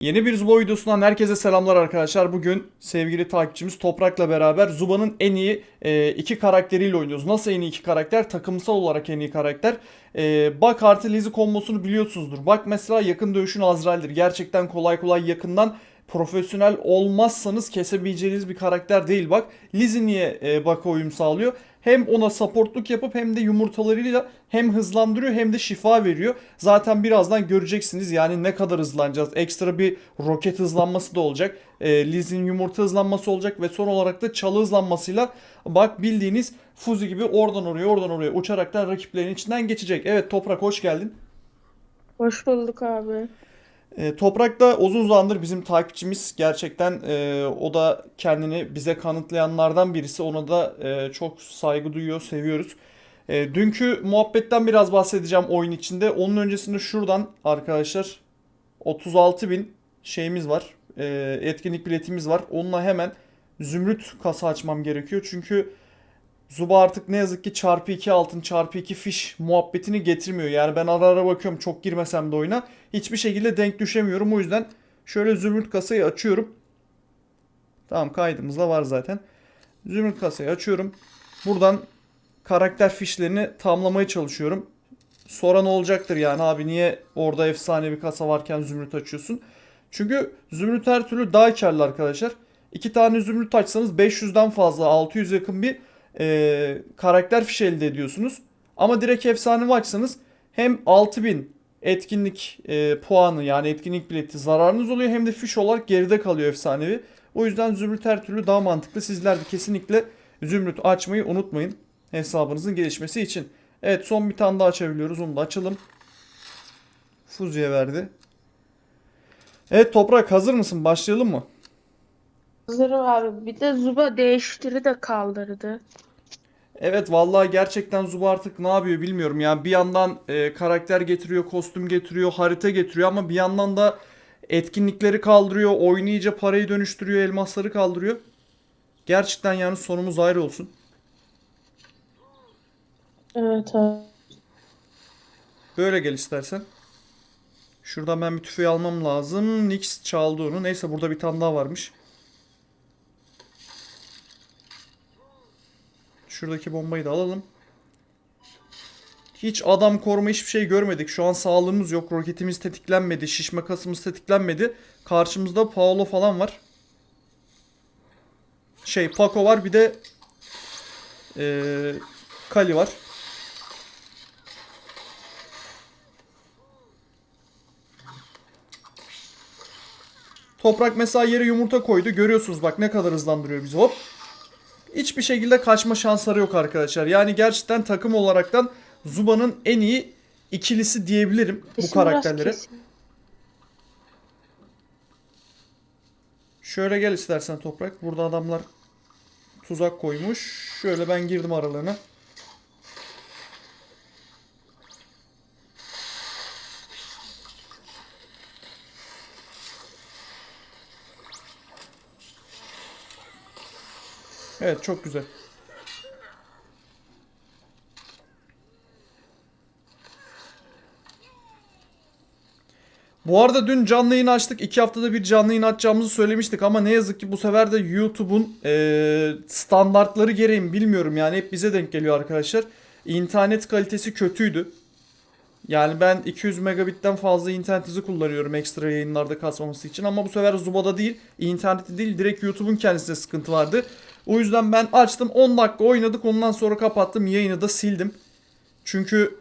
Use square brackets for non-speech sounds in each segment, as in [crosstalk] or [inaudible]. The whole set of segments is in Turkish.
Yeni bir Zuba videosundan herkese selamlar arkadaşlar. Bugün sevgili takipçimiz Toprak'la beraber Zuba'nın en iyi e, iki karakteriyle oynuyoruz. Nasıl en iyi iki karakter? Takımsal olarak en iyi karakter. E, Bak artı Lizzie kombosunu biliyorsunuzdur. Bak mesela yakın dövüşün Azrail'dir. Gerçekten kolay kolay yakından profesyonel olmazsanız kesebileceğiniz bir karakter değil bak. Lizzie niye e, Bak'a uyum sağlıyor? Hem ona supportluk yapıp hem de yumurtalarıyla hem hızlandırıyor hem de şifa veriyor. Zaten birazdan göreceksiniz yani ne kadar hızlanacağız. Ekstra bir roket hızlanması da olacak. E, Lizzie'nin yumurta hızlanması olacak ve son olarak da çalı hızlanmasıyla bak bildiğiniz Fuzi gibi oradan oraya oradan oraya uçaraktan rakiplerin içinden geçecek. Evet Toprak hoş geldin. Hoş bulduk abi. E, Toprak da uzun zamandır bizim takipçimiz. Gerçekten e, o da kendini bize kanıtlayanlardan birisi. Ona da e, çok saygı duyuyor, seviyoruz. E, dünkü muhabbetten biraz bahsedeceğim oyun içinde. Onun öncesinde şuradan arkadaşlar 36 bin şeyimiz var. E, etkinlik biletimiz var. Onunla hemen zümrüt kasa açmam gerekiyor. Çünkü Zuba artık ne yazık ki çarpı 2 altın çarpı 2 fiş muhabbetini getirmiyor. Yani ben ara ara bakıyorum çok girmesem de oyuna. Hiçbir şekilde denk düşemiyorum. O yüzden şöyle zümrüt kasayı açıyorum. Tamam kaydımız da var zaten. Zümrüt kasayı açıyorum. Buradan karakter fişlerini tamamlamaya çalışıyorum. Soran olacaktır yani abi niye orada efsane bir kasa varken zümrüt açıyorsun? Çünkü zümrüt her türlü daha karlı arkadaşlar. İki tane zümrüt açsanız 500'den fazla 600 yakın bir e, karakter fişi elde ediyorsunuz. Ama direkt efsane açsanız hem 6000 etkinlik e, puanı yani etkinlik bileti zararınız oluyor hem de fiş olarak geride kalıyor efsanevi. O yüzden zümrüt her türlü daha mantıklı. Sizler de kesinlikle zümrüt açmayı unutmayın hesabınızın gelişmesi için. Evet son bir tane daha açabiliyoruz. Onu da açalım. Fuzi'ye verdi. Evet Toprak hazır mısın? Başlayalım mı? Hazırım abi. Bir de Zuba değiştiri de kaldırdı. Evet vallahi gerçekten Zuba artık ne yapıyor bilmiyorum. Yani bir yandan e, karakter getiriyor, kostüm getiriyor, harita getiriyor ama bir yandan da etkinlikleri kaldırıyor, oyunu iyice parayı dönüştürüyor, elmasları kaldırıyor. Gerçekten yani sonumuz ayrı olsun. Evet abi. Böyle gel istersen. Şuradan ben bir tüfeği almam lazım. Nix çaldı onu. Neyse burada bir tane daha varmış. Şuradaki bombayı da alalım. Hiç adam koruma hiçbir şey görmedik. Şu an sağlığımız yok. Roketimiz tetiklenmedi. Şişme kasımız tetiklenmedi. Karşımızda Paolo falan var. Şey Paco var. Bir de eee Kali var. Toprak mesela yere yumurta koydu. Görüyorsunuz bak ne kadar hızlandırıyor bizi hop. Hiçbir şekilde kaçma şansları yok arkadaşlar. Yani gerçekten takım olaraktan Zuba'nın en iyi ikilisi diyebilirim bu karakterlere. Şöyle gel istersen Toprak. Burada adamlar tuzak koymuş. Şöyle ben girdim aralarına. Evet çok güzel. Bu arada dün canlı yayın açtık. İki haftada bir canlı yayın açacağımızı söylemiştik ama ne yazık ki bu sefer de YouTube'un eee, standartları gereği mi bilmiyorum yani hep bize denk geliyor arkadaşlar. İnternet kalitesi kötüydü. Yani ben 200 megabitten fazla internet hızı kullanıyorum ekstra yayınlarda kasmaması için ama bu sefer Zuba'da değil, internette değil direkt YouTube'un kendisinde sıkıntı vardı. O yüzden ben açtım 10 dakika oynadık ondan sonra kapattım yayını da sildim. Çünkü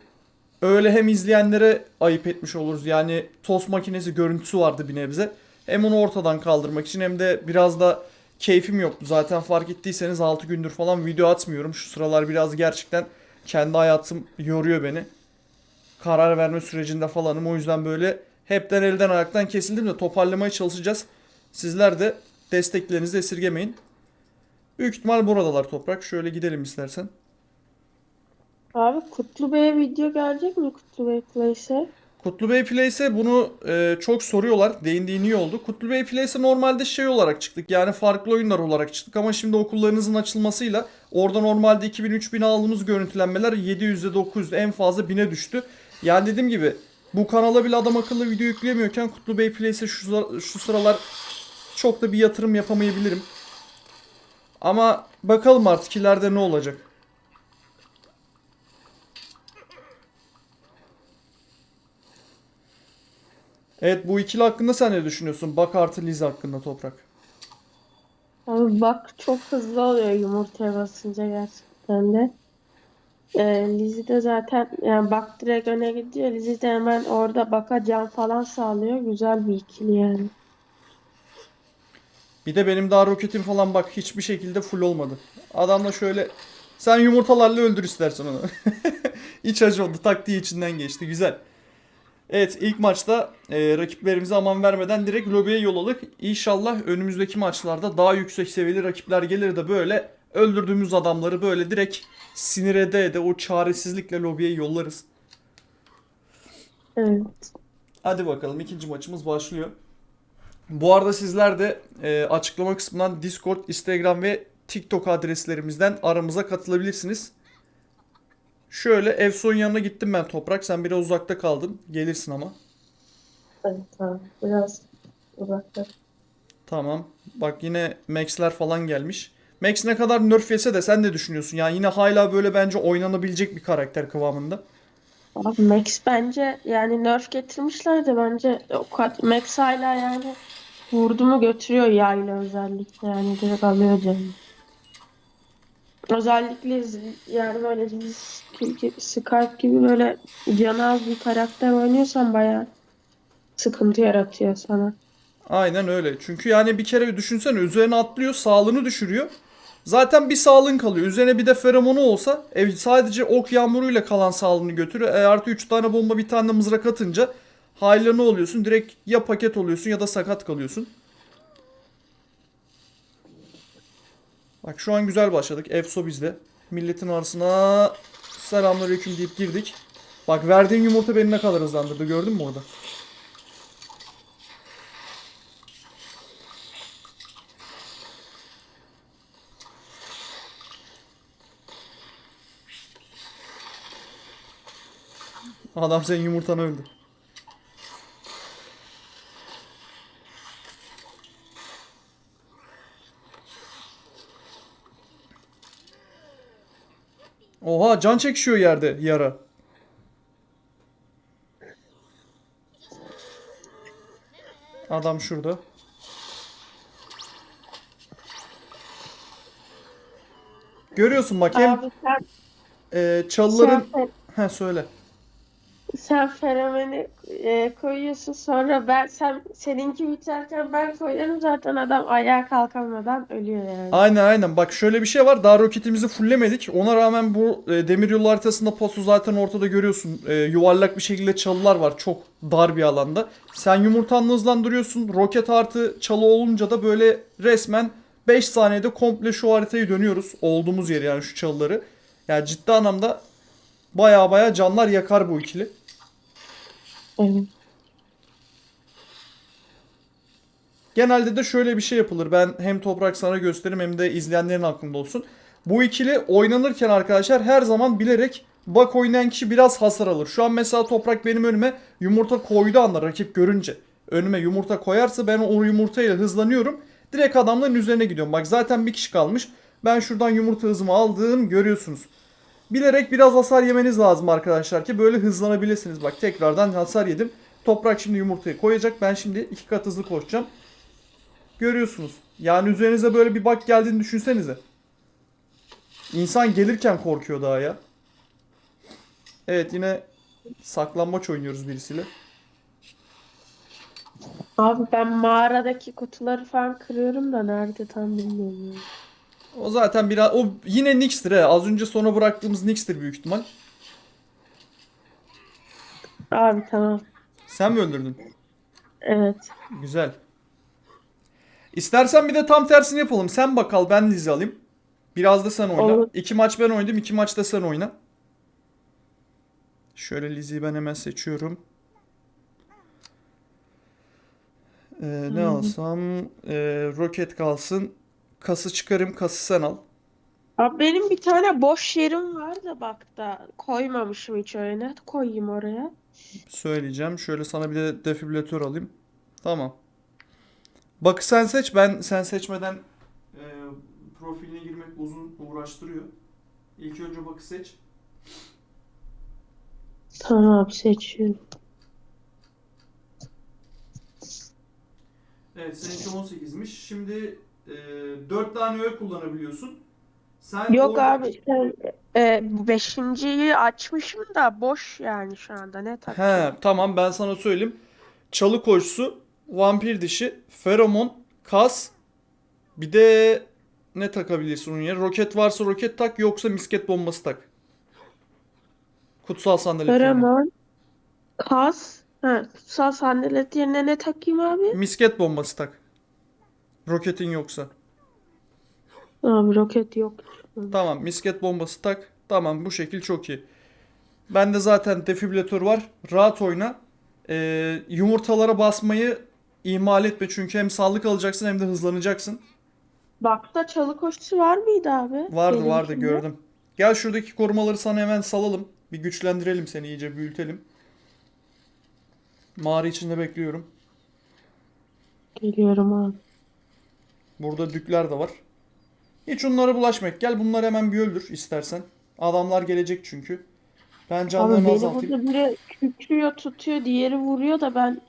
öyle hem izleyenlere ayıp etmiş oluruz. Yani tost makinesi görüntüsü vardı bir nebze. Hem onu ortadan kaldırmak için hem de biraz da keyfim yoktu. Zaten fark ettiyseniz 6 gündür falan video atmıyorum. Şu sıralar biraz gerçekten kendi hayatım yoruyor beni. Karar verme sürecinde falanım. O yüzden böyle hepten elden ayaktan kesildim de toparlamaya çalışacağız. Sizler de desteklerinizi esirgemeyin. Büyük ihtimal buradalar toprak. Şöyle gidelim istersen. Abi Kutlu Bey'e video gelecek mi Kutlu Bey Plays'e? Kutlu Bey Place'e bunu e, çok soruyorlar. Değindiğin iyi oldu. Kutlu Bey Place'e normalde şey olarak çıktık. Yani farklı oyunlar olarak çıktık. Ama şimdi okullarınızın açılmasıyla orada normalde 2000-3000 aldığımız görüntülenmeler 700'e 900 en fazla 1000'e düştü. Yani dediğim gibi Bu kanala bile adam akıllı video yüklemiyorken Kutlu Bey Plays'e şu, şu sıralar çok da bir yatırım yapamayabilirim. Ama bakalım artık ileride ne olacak. Evet bu ikili hakkında sen ne düşünüyorsun? Bak artı Liz hakkında Toprak. Abi bak çok hızlı oluyor yumurtaya basınca gerçekten de. Ee, Lizzie de zaten yani bak direkt öne gidiyor. Lizzie de hemen orada baka can falan sağlıyor. Güzel bir ikili yani. Bir de benim daha roketim falan bak hiçbir şekilde full olmadı. Adamla şöyle sen yumurtalarla öldür istersen onu. [laughs] İç acı oldu. Taktiği içinden geçti. Güzel. Evet ilk maçta e, rakiplerimize aman vermeden direkt lobiye yol aldık. İnşallah önümüzdeki maçlarda daha yüksek seviyeli rakipler gelir de böyle öldürdüğümüz adamları böyle direkt sinir ede ede o çaresizlikle lobiye yollarız. Evet. Hadi bakalım ikinci maçımız başlıyor. Bu arada sizler de e, açıklama kısmından Discord, Instagram ve TikTok adreslerimizden aramıza katılabilirsiniz. Şöyle Efson yanına gittim ben Toprak. Sen biraz uzakta kaldın. Gelirsin ama. Evet tamam. Biraz uzakta. Tamam. Bak yine Max'ler falan gelmiş. Max ne kadar nerf yese de sen ne düşünüyorsun? Yani yine hala böyle bence oynanabilecek bir karakter kıvamında. Abi Max bence yani nerf getirmişler de bence o kadar Max hala yani vurdu mu götürüyor yayla özellikle yani direkt alıyor canını. Özellikle yani böyle Skype gibi böyle canı az bir karakter oynuyorsan bayağı sıkıntı yaratıyor sana. Aynen öyle. Çünkü yani bir kere düşünsene üzerine atlıyor, sağlığını düşürüyor. Zaten bir sağlığın kalıyor. Üzerine bir de feromonu olsa ev sadece ok yağmuruyla kalan sağlığını götürüyor. E artı 3 tane bomba bir tane mızrak atınca haliyle ne oluyorsun? Direkt ya paket oluyorsun ya da sakat kalıyorsun. Bak şu an güzel başladık. Efso bizde. Milletin arasına selamünaleyküm deyip girdik. Bak verdiğin yumurta beni ne kadar hızlandırdı gördün mü orada? Adam senin yumurtanı öldü. Oha can çekişiyor yerde yara. Adam şurada. Görüyorsun bak hem Abi sen, e, çalıların... sen, He söyle. Sen fenomeni e, koyuyorsun sonra ben sen seninki biterken ben koyarım zaten adam ayağa kalkamadan ölüyor yani. Aynen aynen. Bak şöyle bir şey var. Daha roketimizi fulllemedik. Ona rağmen bu e, demiryolu haritasında postu zaten ortada görüyorsun. E, yuvarlak bir şekilde çalılar var. Çok dar bir alanda. Sen yumurtanla hızlandırıyorsun. Roket artı çalı olunca da böyle resmen 5 saniyede komple şu haritayı dönüyoruz. Olduğumuz yeri yani şu çalıları. Yani ciddi anlamda baya baya canlar yakar bu ikili. Genelde de şöyle bir şey yapılır. Ben hem toprak sana gösteririm hem de izleyenlerin aklında olsun. Bu ikili oynanırken arkadaşlar her zaman bilerek bak oynayan kişi biraz hasar alır. Şu an mesela toprak benim önüme yumurta koyduğu anda rakip görünce önüme yumurta koyarsa ben o yumurtayla hızlanıyorum. Direkt adamların üzerine gidiyorum. Bak zaten bir kişi kalmış. Ben şuradan yumurta hızımı aldım görüyorsunuz. Bilerek biraz hasar yemeniz lazım arkadaşlar ki böyle hızlanabilirsiniz. Bak tekrardan hasar yedim. Toprak şimdi yumurtayı koyacak. Ben şimdi iki kat hızlı koşacağım. Görüyorsunuz. Yani üzerinize böyle bir bak geldiğini düşünsenize. İnsan gelirken korkuyor daha ya. Evet yine saklambaç oynuyoruz birisiyle. Abi ben mağaradaki kutuları falan kırıyorum da nerede tam bilmiyorum. O zaten biraz o yine Nyx'tir he. Az önce sona bıraktığımız Nyx'tir büyük ihtimal. Abi tamam. Sen mi öldürdün? Evet. Güzel. İstersen bir de tam tersini yapalım. Sen bakal ben Liz'i alayım. Biraz da sen oyna. Olur. İki maç ben oynadım. iki maç da sen oyna. Şöyle Liz'i ben hemen seçiyorum. Ee, ne alsam? Ee, roket kalsın. Kası çıkarım. Kası sen al. Abi benim bir tane boş yerim var da bak da koymamışım hiç öyle. Koyayım oraya. Söyleyeceğim. Şöyle sana bir de defibrilatör alayım. Tamam. Bakı sen seç. Ben sen seçmeden e, profiline girmek uzun uğraştırıyor. İlk önce bakı seç. Tamam abi seçiyorum. Evet seninki 18'miş. Şimdi e, 4 tane öğe kullanabiliyorsun. Sen Yok orada- abi sen e, beşinciyi açmışım da boş yani şu anda ne takacağım? He tamam ben sana söyleyeyim. Çalı koşusu, vampir dişi, feromon, kas bir de ne takabilirsin onun yerine? Roket varsa roket tak yoksa misket bombası tak. Kutsal sandalet yerine. Feromon, kas, ha, kutsal sandalet yerine ne takayım abi? Misket bombası tak. Roketin yoksa. Abi roket yok. Tamam misket bombası tak. Tamam bu şekil çok iyi. Bende zaten defibrilatör var. Rahat oyna. Ee, yumurtalara basmayı ihmal etme çünkü hem sağlık alacaksın hem de hızlanacaksın. Bakta çalı koşusu var mıydı abi? Vardı vardı Benimkinde. gördüm. Gel şuradaki korumaları sana hemen salalım. Bir güçlendirelim seni iyice büyütelim. Mağara içinde bekliyorum. Geliyorum abi. Burada dükler de var. Hiç onlara bulaşmak. Gel bunları hemen bir öldür istersen. Adamlar gelecek çünkü. Ben Abi canlarını beni azaltayım. burada biri kükrüyor tutuyor diğeri vuruyor da ben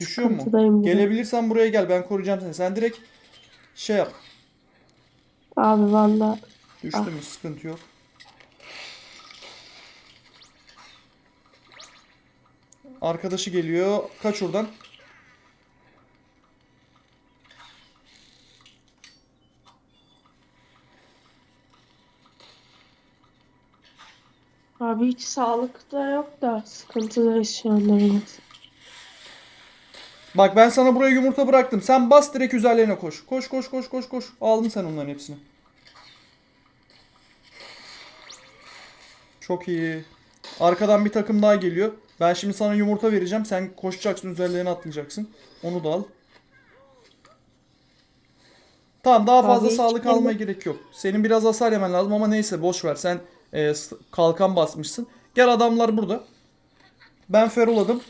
Düşüyor mu? sıkıntıdayım. Gelebilirsen buraya gel. Ben koruyacağım seni. Sen direkt şey yap. Abi valla Düştü Ah. mü? Sıkıntı yok. Arkadaşı geliyor. Kaç oradan. Abi hiç sağlıkta yok da sıkıntıdayız şu anda biraz. Bak ben sana buraya yumurta bıraktım. Sen bas direkt üzerlerine koş. Koş koş koş koş koş. Aldın sen onların hepsini. Çok iyi. Arkadan bir takım daha geliyor. Ben şimdi sana yumurta vereceğim. Sen koşacaksın üzerlerine atlayacaksın. Onu da al. Tamam daha fazla Abi sağlık almaya gerek yok. Senin biraz hasar yemen lazım ama neyse boş ver. Sen e, kalkan basmışsın. Gel adamlar burada. Ben feroladım.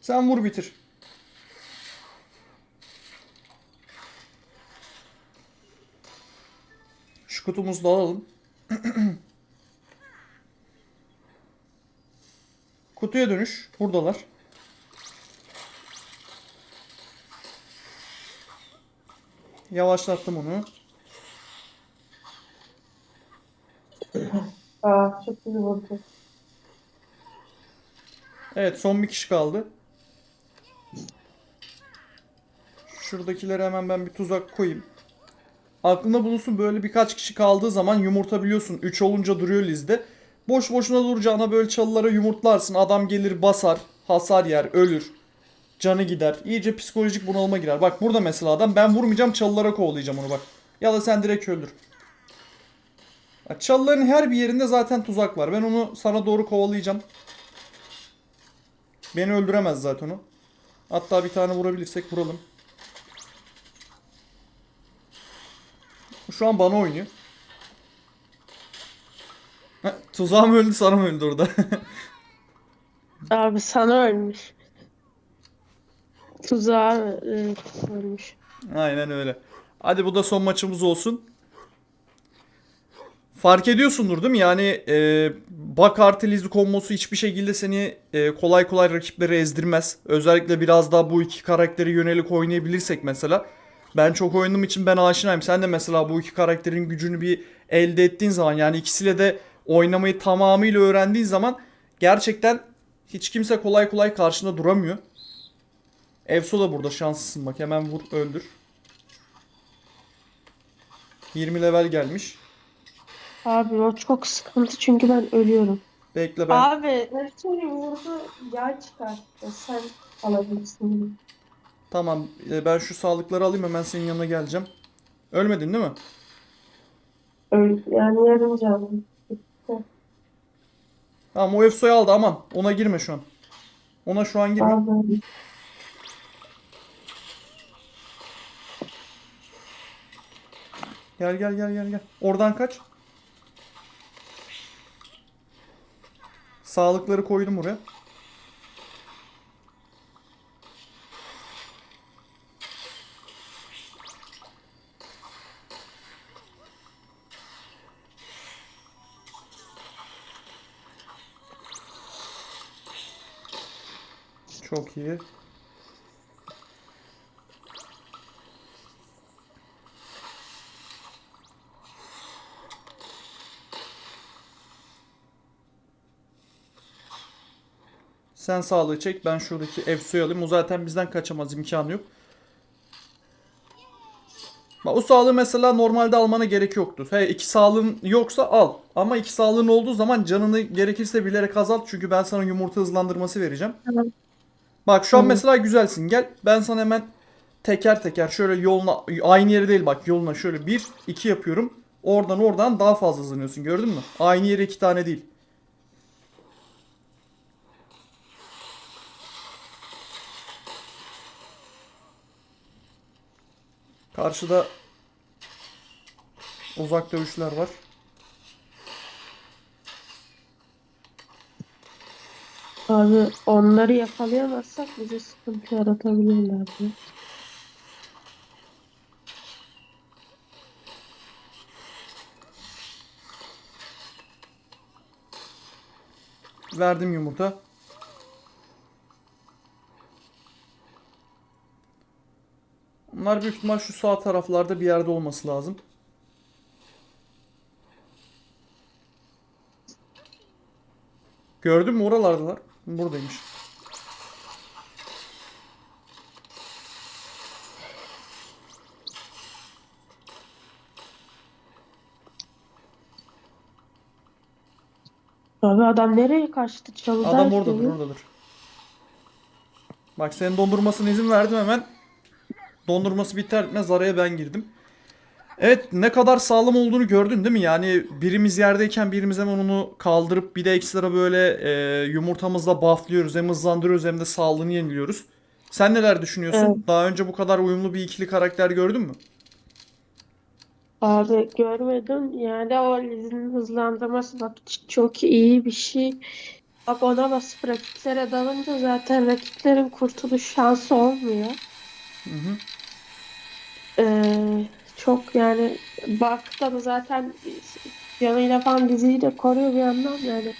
Sen vur bitir. Şu kutumuzu da alalım. [clears throat] Kutuya dönüş. Buradalar. Yavaşlattım onu. [clears throat] Aa çok iyi vurdu. Evet son bir kişi kaldı. Şuradakilere hemen ben bir tuzak koyayım. Aklında bulunsun böyle birkaç kişi kaldığı zaman yumurta biliyorsun 3 olunca duruyor lizde. Boş boşuna duracağına böyle çalılara yumurtlarsın. Adam gelir basar, hasar yer, ölür. Canı gider. İyice psikolojik bunalıma girer. Bak burada mesela adam ben vurmayacağım çalılara kovalayacağım onu bak. Ya da sen direkt öldür. Çalıların her bir yerinde zaten tuzak var. Ben onu sana doğru kovalayacağım. Beni öldüremez zaten o. Hatta bir tane vurabilirsek vuralım. Şu an bana oynuyor. Tuzağım öldü sana mı öldü orada? [laughs] Abi sana ölmüş. Tuzağa e, ölmüş. Aynen öyle. Hadi bu da son maçımız olsun. Fark ediyorsundur değil mi? Yani e, bak artı kombosu hiçbir şekilde seni e, kolay kolay rakiplere ezdirmez. Özellikle biraz daha bu iki karakteri yönelik oynayabilirsek mesela. Ben çok oynadığım için ben aşinayım. Sen de mesela bu iki karakterin gücünü bir elde ettiğin zaman yani ikisiyle de oynamayı tamamıyla öğrendiğin zaman gerçekten hiç kimse kolay kolay karşında duramıyor. Evso da burada şanslısın bak hemen vur öldür. 20 level gelmiş. Abi o çok sıkıntı çünkü ben ölüyorum. Bekle ben. Abi Ertuğrul vurdu yay çıkarttı. Sen alabilirsin. Tamam e, ben şu sağlıkları alayım hemen senin yanına geleceğim. Ölmedin değil mi? Öl yani yarım canım. Tamam o Efso'yu aldı aman ona girme şu an. Ona şu an girme. Abi. Gel gel gel gel gel. Oradan kaç. Sağlıkları koydum buraya. Çok iyi. Sen sağlığı çek. Ben şuradaki Efso'yu alayım. O zaten bizden kaçamaz. imkanı yok. Bak, o sağlığı mesela normalde almana gerek yoktu. He, iki sağlığın yoksa al. Ama iki sağlığın olduğu zaman canını gerekirse bilerek azalt. Çünkü ben sana yumurta hızlandırması vereceğim. Tamam. Bak şu an Tamam. mesela güzelsin. Gel ben sana hemen teker teker şöyle yoluna aynı yere değil bak yoluna şöyle bir iki yapıyorum. Oradan oradan daha fazla hızlanıyorsun gördün mü? Aynı yere iki tane değil. Karşıda uzak dövüşler var. Abi onları yakalayamazsak bize sıkıntı yaratabilirler. diye. Verdim yumurta. Bunlar büyük ihtimal şu sağ taraflarda bir yerde olması lazım. Gördün mü oralardalar? Buradaymış. Abi adam nereye kaçtı? Çalıda Adam oradadır, oradadır. Bak senin dondurmasına izin verdim hemen. Dondurması biter bitmez araya ben girdim. Evet ne kadar sağlam olduğunu gördün değil mi? Yani birimiz yerdeyken birimiz hemen onu kaldırıp bir de ekstra böyle e, yumurtamızla bufflıyoruz. Hem hızlandırıyoruz hem de sağlığını yeniliyoruz. Sen neler düşünüyorsun? Evet. Daha önce bu kadar uyumlu bir ikili karakter gördün mü? Abi görmedim. Yani o Lizzie'nin hızlandırması bak çok iyi bir şey. Bak ona basıp rakiplere dalınca zaten rakiplerin kurtuluş şansı olmuyor. Hı hı. Ee, çok yani Bakta da zaten yanıyla falan diziyi de koruyor bir yandan yani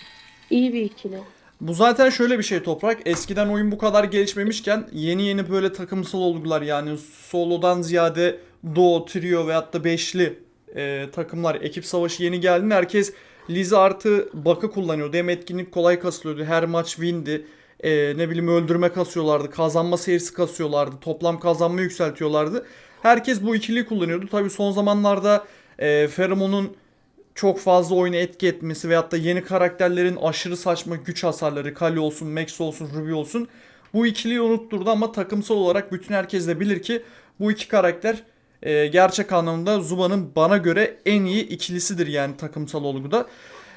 iyi bir ikili. Bu zaten şöyle bir şey Toprak. Eskiden oyun bu kadar gelişmemişken yeni yeni böyle takımsal olgular yani solodan ziyade duo, trio veyahut da beşli e, takımlar, ekip savaşı yeni geldiğinde herkes Lize artı Bak'ı kullanıyordu. Hem etkinlik kolay kasılıyordu. Her maç win'di. E, ne bileyim öldürme kasıyorlardı. Kazanma seyirci kasıyorlardı. Toplam kazanma yükseltiyorlardı. Herkes bu ikiliyi kullanıyordu. Tabii son zamanlarda e, Pheromone'un çok fazla oyuna etki etmesi veyahut da yeni karakterlerin aşırı saçma güç hasarları, Kali olsun, Max olsun, Ruby olsun bu ikiliyi unutturdu ama takımsal olarak bütün herkes de bilir ki bu iki karakter e, gerçek anlamda Zuba'nın bana göre en iyi ikilisidir yani takımsal olguda.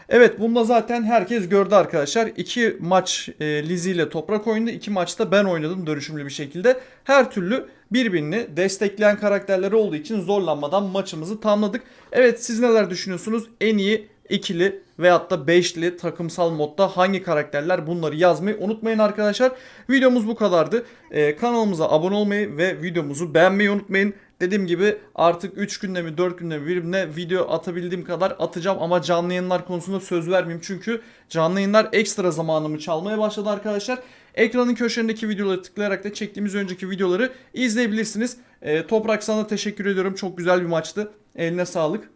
Evet bunda zaten herkes gördü arkadaşlar. İki maç e, Lizzie ile Toprak oynadı. İki maçta ben oynadım dönüşümlü bir şekilde. Her türlü birbirini destekleyen karakterleri olduğu için zorlanmadan maçımızı tamamladık. Evet siz neler düşünüyorsunuz? En iyi ikili veyahut da beşli takımsal modda hangi karakterler bunları yazmayı unutmayın arkadaşlar. Videomuz bu kadardı. Ee, kanalımıza abone olmayı ve videomuzu beğenmeyi unutmayın. Dediğim gibi artık 3 günde mi 4 günde mi birbirine video atabildiğim kadar atacağım ama canlı yayınlar konusunda söz vermeyeyim. Çünkü canlı yayınlar ekstra zamanımı çalmaya başladı arkadaşlar. Ekranın köşelerindeki videoları tıklayarak da çektiğimiz önceki videoları izleyebilirsiniz. Ee, Toprak sana teşekkür ediyorum. Çok güzel bir maçtı. Eline sağlık.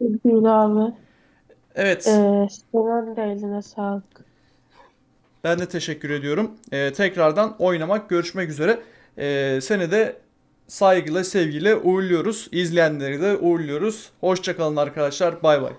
Değil abi. Evet. Ee, senin de eline sağlık. Ben de teşekkür ediyorum. Ee, tekrardan oynamak görüşmek üzere. Ee, seni de saygıyla sevgiyle uğurluyoruz. İzleyenleri de uğurluyoruz. Hoşçakalın arkadaşlar. Bay bay.